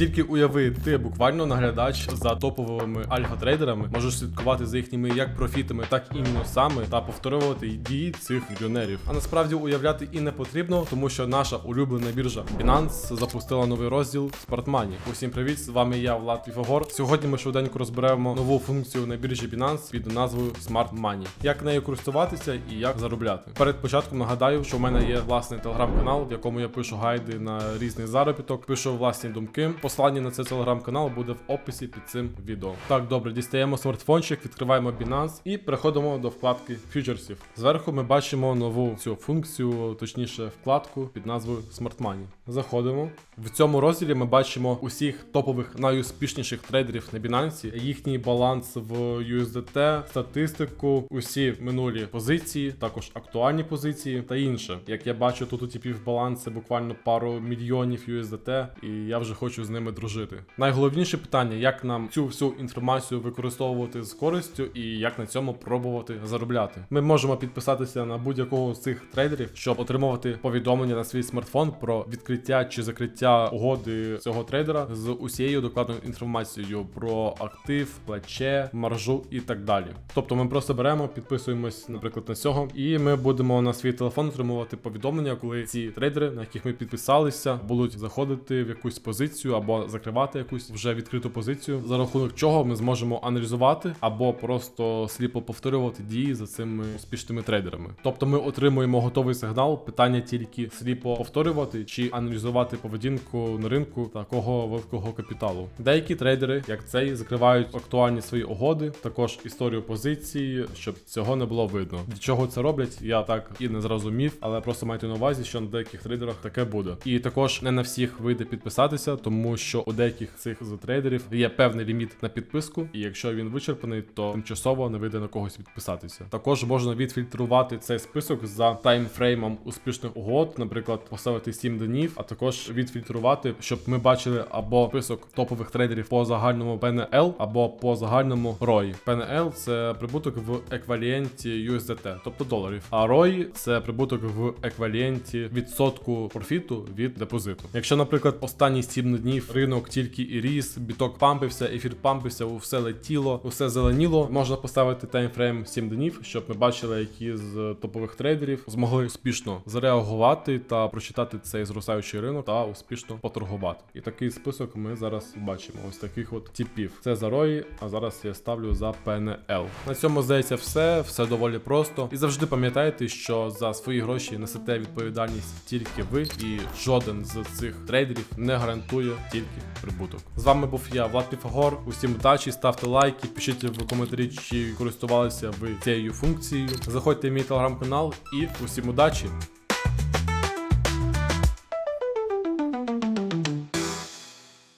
Тільки уяви, ти буквально наглядач за топовими альфа-трейдерами, можеш слідкувати за їхніми як профітами, так і мінусами та повторювати дії цих мільйонерів. А насправді уявляти і не потрібно, тому що наша улюблена біржа Binance запустила новий розділ Smart Money. Усім привіт! З вами я Влад Піфагор. Сьогодні ми швиденько розберемо нову функцію на біржі Binance під назвою Smart Money. Як нею користуватися і як заробляти. Перед початком нагадаю, що в мене є власний телеграм-канал, в якому я пишу гайди на різний заробіток, пишу власні думки. Послання на цей телеграм-канал буде в описі під цим відео. Так, добре, дістаємо смартфончик, відкриваємо Binance і переходимо до вкладки фьючерсів. Зверху ми бачимо нову цю функцію, точніше, вкладку під назвою Smart Money. Заходимо. В цьому розділі ми бачимо усіх топових найуспішніших трейдерів на Binance, їхній баланс в USDT, статистику, усі минулі позиції, також актуальні позиції та інше. Як я бачу, тут у типів баланс це буквально пару мільйонів USDT, і я вже хочу з ними дружити. Найголовніше питання, як нам цю всю інформацію використовувати з користю і як на цьому пробувати заробляти. Ми можемо підписатися на будь-якого з цих трейдерів, щоб отримувати повідомлення на свій смартфон про відкриття чи закриття угоди цього трейдера з усією докладною інформацією про актив, плече, маржу і так далі. Тобто ми просто беремо, підписуємось, наприклад, на цього, і ми будемо на свій телефон отримувати повідомлення, коли ці трейдери, на яких ми підписалися, будуть заходити в якусь позицію або закривати якусь вже відкриту позицію, за рахунок чого ми зможемо аналізувати або просто сліпо повторювати дії за цими успішними трейдерами. Тобто ми отримуємо готовий сигнал. Питання тільки сліпо повторювати чи аналізувати поведінку на ринку такого великого капіталу. Деякі трейдери, як цей, закривають актуальні свої угоди, також історію позиції, щоб цього не було видно. Для чого це роблять, я так і не зрозумів, але просто майте на увазі, що на деяких трейдерах таке буде. І також не на всіх вийде підписатися, тому що у деяких цих трейдерів є певний ліміт на підписку, і якщо він вичерпаний, то тимчасово не вийде на когось підписатися. Також можна відфільтрувати цей список за таймфреймом успішних угод, наприклад, поставити 7 днів, а також відфільтрувати, щоб ми бачили або список топових трейдерів по загальному PNL, або по загальному ROI. PNL – це прибуток в еквіваленті USDT, тобто доларів. А ROI – це прибуток в еквіваленті відсотку профіту від депозиту. Якщо, наприклад, останні 7 днів ринок тільки і ріс, біток пампився, ефір пампився, усе летіло, усе зеленіло, можна поставити таймфрейм 7 днів, щоб ми бачили, які з топових трейдерів змогли успішно зареагувати та прочитати цей зростаючий ринок та успішно поторгувати. І такий список ми зараз бачимо. Ось таких от типів. Це за ROI, а зараз я ставлю за PNL. На цьому здається все, все доволі просто. І завжди пам'ятайте, що за свої гроші несете відповідальність тільки ви, і жоден з цих трейдерів не гарантує тільки прибуток. З вами був я, Влад Піфагор. Усім удачі, ставте лайки, пишіть в коментарі, чи користувалися ви цією функцією. Заходьте в мій телеграм-канал і усім удачі!